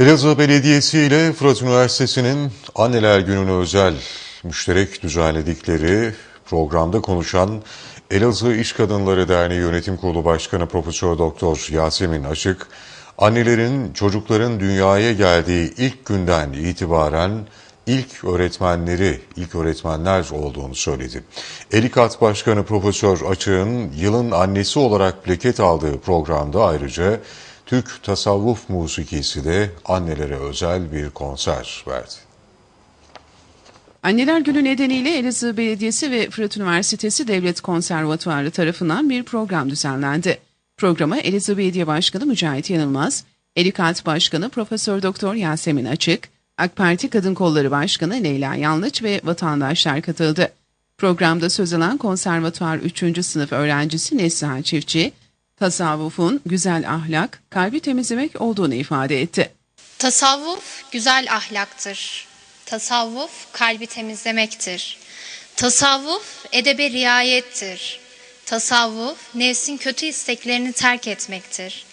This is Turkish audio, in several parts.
Elazığ Belediyesi ile Fırat Üniversitesi'nin Anneler Günü'ne özel müşterek düzenledikleri programda konuşan Elazığ İş Kadınları Derneği Yönetim Kurulu Başkanı Profesör Doktor Yasemin Açık, annelerin çocukların dünyaya geldiği ilk günden itibaren ilk öğretmenleri, ilk öğretmenler olduğunu söyledi. Elikat Başkanı Profesör Açık'ın yılın annesi olarak plaket aldığı programda ayrıca Türk tasavvuf musikisi de annelere özel bir konser verdi. Anneler Günü nedeniyle Elazığ Belediyesi ve Fırat Üniversitesi Devlet Konservatuarı tarafından bir program düzenlendi. Programa Elazığ Belediye Başkanı Mücahit Yanılmaz, Elikat Başkanı Profesör Doktor Yasemin Açık, AK Parti Kadın Kolları Başkanı Leyla Yanlıç ve vatandaşlar katıldı. Programda söz alan konservatuar 3. sınıf öğrencisi Neslihan Çiftçi, tasavvufun güzel ahlak, kalbi temizlemek olduğunu ifade etti. Tasavvuf güzel ahlaktır. Tasavvuf kalbi temizlemektir. Tasavvuf edebe riayettir. Tasavvuf nefsin kötü isteklerini terk etmektir.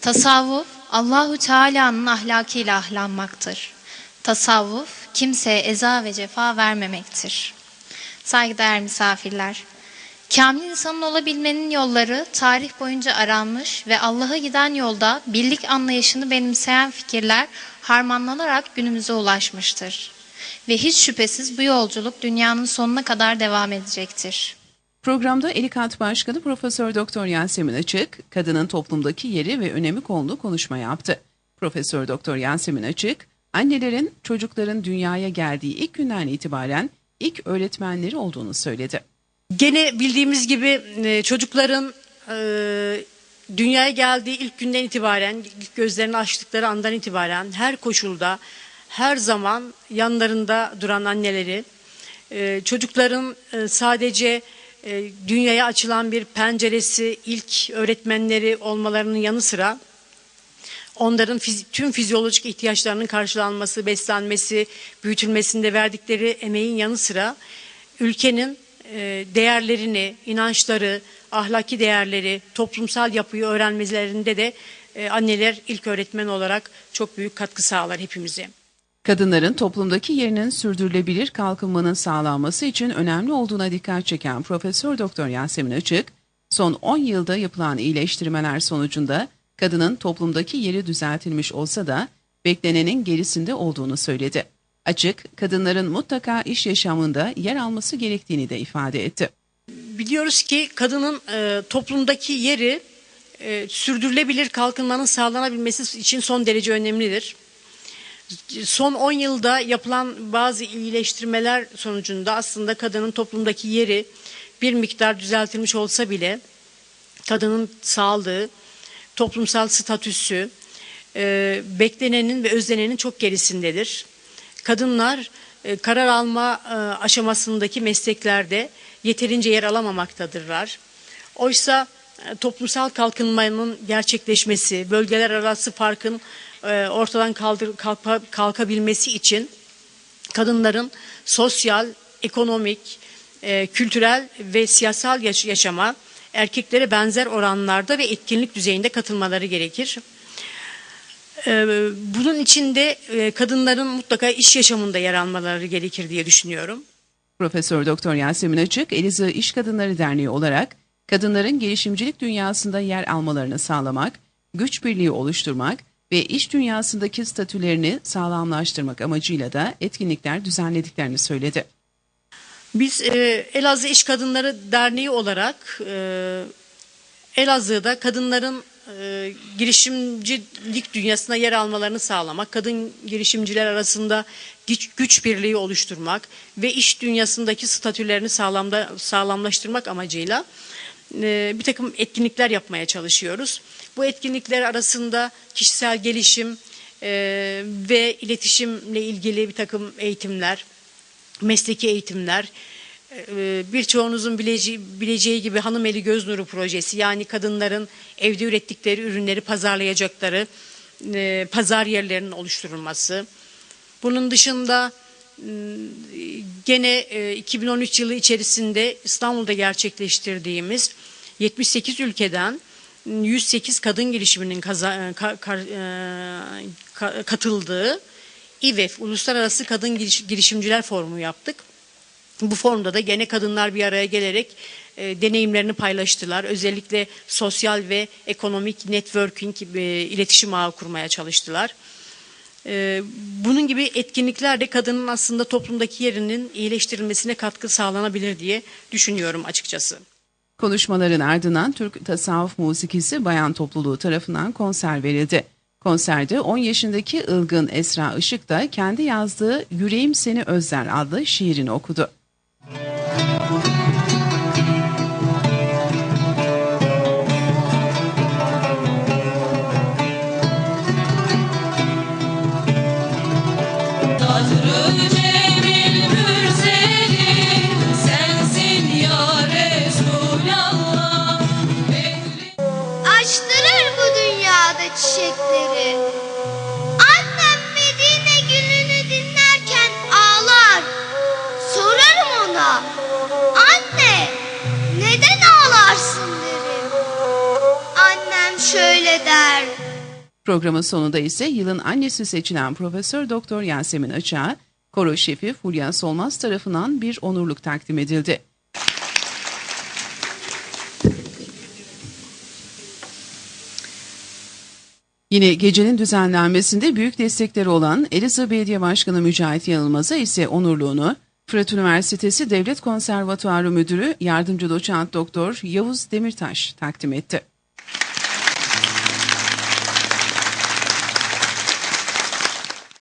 Tasavvuf Allahu Teala'nın ahlakıyla ahlanmaktır. Tasavvuf kimseye eza ve cefa vermemektir. Saygıdeğer misafirler, Kamil insanın olabilmenin yolları tarih boyunca aranmış ve Allah'a giden yolda birlik anlayışını benimseyen fikirler harmanlanarak günümüze ulaşmıştır. Ve hiç şüphesiz bu yolculuk dünyanın sonuna kadar devam edecektir. Programda Elikat Başkanı Profesör Doktor Yasemin Açık, kadının toplumdaki yeri ve önemi konulu konuşma yaptı. Profesör Doktor Yasemin Açık, annelerin çocukların dünyaya geldiği ilk günden itibaren ilk öğretmenleri olduğunu söyledi. Gene bildiğimiz gibi e, çocukların e, dünyaya geldiği ilk günden itibaren, gözlerini açtıkları andan itibaren her koşulda, her zaman yanlarında duran anneleri, e, çocukların sadece dünyaya açılan bir penceresi, ilk öğretmenleri olmalarının yanı sıra onların tüm fizyolojik ihtiyaçlarının karşılanması, beslenmesi, büyütülmesinde verdikleri emeğin yanı sıra ülkenin değerlerini, inançları, ahlaki değerleri, toplumsal yapıyı öğrenmelerinde de e, anneler ilk öğretmen olarak çok büyük katkı sağlar hepimize. Kadınların toplumdaki yerinin sürdürülebilir kalkınmanın sağlanması için önemli olduğuna dikkat çeken Profesör Doktor Yasemin Açık, son 10 yılda yapılan iyileştirmeler sonucunda kadının toplumdaki yeri düzeltilmiş olsa da beklenenin gerisinde olduğunu söyledi. Açık, kadınların mutlaka iş yaşamında yer alması gerektiğini de ifade etti. Biliyoruz ki kadının e, toplumdaki yeri e, sürdürülebilir kalkınmanın sağlanabilmesi için son derece önemlidir. Son 10 yılda yapılan bazı iyileştirmeler sonucunda aslında kadının toplumdaki yeri bir miktar düzeltilmiş olsa bile kadının sağlığı, toplumsal statüsü, e, beklenenin ve özlenenin çok gerisindedir. Kadınlar e, karar alma e, aşamasındaki mesleklerde yeterince yer alamamaktadırlar. Oysa e, toplumsal kalkınmanın gerçekleşmesi, bölgeler arası farkın ortadan kaldır, kalka, kalkabilmesi için kadınların sosyal, ekonomik, kültürel ve siyasal yaş- yaşama erkeklere benzer oranlarda ve etkinlik düzeyinde katılmaları gerekir. E, bunun için de e, kadınların mutlaka iş yaşamında yer almaları gerekir diye düşünüyorum. Profesör Doktor Yasemin Açık, Elazığ İş Kadınları Derneği olarak kadınların gelişimcilik dünyasında yer almalarını sağlamak, güç birliği oluşturmak ve iş dünyasındaki statülerini sağlamlaştırmak amacıyla da etkinlikler düzenlediklerini söyledi. Biz e, Elazığ İş Kadınları Derneği olarak e, Elazığ'da kadınların e, girişimcilik dünyasına yer almalarını sağlamak, kadın girişimciler arasında güç, güç birliği oluşturmak ve iş dünyasındaki statülerini sağlamda, sağlamlaştırmak amacıyla e, bir takım etkinlikler yapmaya çalışıyoruz. Bu etkinlikler arasında kişisel gelişim e, ve iletişimle ilgili bir takım eğitimler, mesleki eğitimler, birçoğunuzun bileceği, bileceği gibi Hanım Eli Göz Nuru projesi yani kadınların evde ürettikleri ürünleri pazarlayacakları e, pazar yerlerinin oluşturulması. Bunun dışında m, gene e, 2013 yılı içerisinde İstanbul'da gerçekleştirdiğimiz 78 ülkeden 108 kadın girişiminin e, e, katıldığı İVEF Uluslararası Kadın Giriş- Girişimciler Forumu yaptık. Bu forumda da gene kadınlar bir araya gelerek e, deneyimlerini paylaştılar. Özellikle sosyal ve ekonomik networking e, iletişim ağı kurmaya çalıştılar. E, bunun gibi etkinlikler de kadının aslında toplumdaki yerinin iyileştirilmesine katkı sağlanabilir diye düşünüyorum açıkçası. Konuşmaların ardından Türk Tasavvuf Musikisi Bayan Topluluğu tarafından konser verildi. Konserde 10 yaşındaki Ilgın Esra Işık da kendi yazdığı Yüreğim Seni Özler adlı şiirini okudu. Açtırır bu dünyada çiçekleri. Annem Medine gülünü dinlerken ağlar. Sorarım ona, anne neden ağlarsın derim. Annem şöyle der. Programın sonunda ise yılın annesi seçilen Profesör Doktor Yasemin Açık'a koro şefi Fulya Solmaz tarafından bir onurluk takdim edildi. Yine gecenin düzenlenmesinde büyük destekleri olan Elazığ Belediye Başkanı Mücahit Yanılmaz'a ise onurluğunu Fırat Üniversitesi Devlet Konservatuarı Müdürü Yardımcı Doçent Doktor Yavuz Demirtaş takdim etti.